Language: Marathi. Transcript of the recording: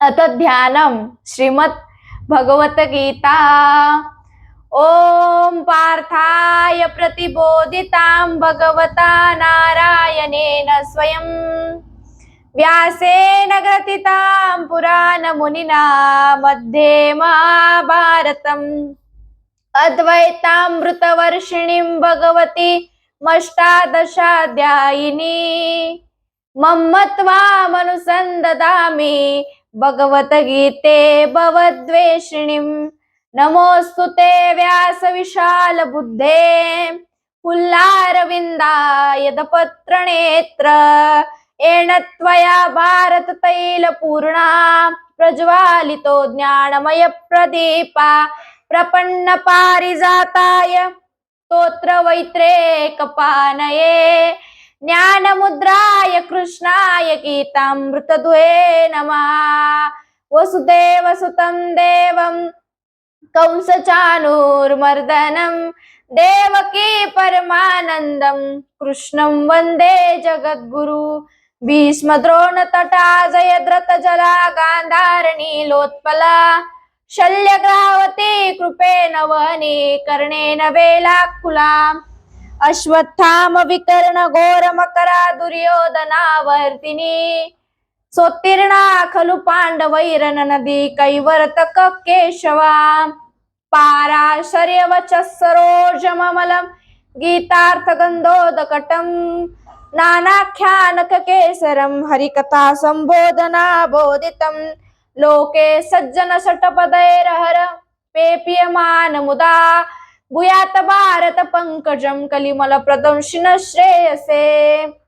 अथ ध्यानम श्रीमद भगवत गीता ओम पार्थाय प्रतिबोधितां भगवता नारायणेन स्वयं। व्यासेन ग्रथितां पुराणमुनिना मध्ये महाभारतम्। अद्वैतामृतवर्षिणीं भगवती मष्टादशाध्यायिनी। मम्मत्वामनुसन्ददामि भगवतगीते भवद्वेषिणीं। नमोऽस्तु ते व्यासविशालबुद्धे पुल्लारविन्दायदपत्रनेत्र येण त्वया भारततैलपूर्णा। प्रज्वालितो ज्ञानमयप्रदीपा प्रपन्नपारिजाताय स्तोत्रवैत्रेकपानये। ज्ञानमुद्राय कृष्णाय गीतामृतदुहे नमः। वसुदेवसुतं देवं कंसचानूर्मर्दनं देवकी परमानन्दं कृष्णं वन्दे जगद्गुरु भीष्मद्रोणतटा जयद्रतजला गान्धारणीलोत्पला शल्यग्रावती कृपेण वने कर्णेन वेलाकुला अश्वत्थाम विकर्ण घोर मकरा दुर्योधनावर्तिनी. सोतीर्णा खलु पांडवैरन नदी कैवर्तक केशवा पाराशर्यवच सरोजममलं गीतार्थगन्धोदकटं नानाख्यानक केसरं हरिकथा सम्बोधना बोधितं. लोके सज्जन सटपदैरहर मुदा भूयात भारत पंकजम कलिमल प्रदंशिन श्रेयसे.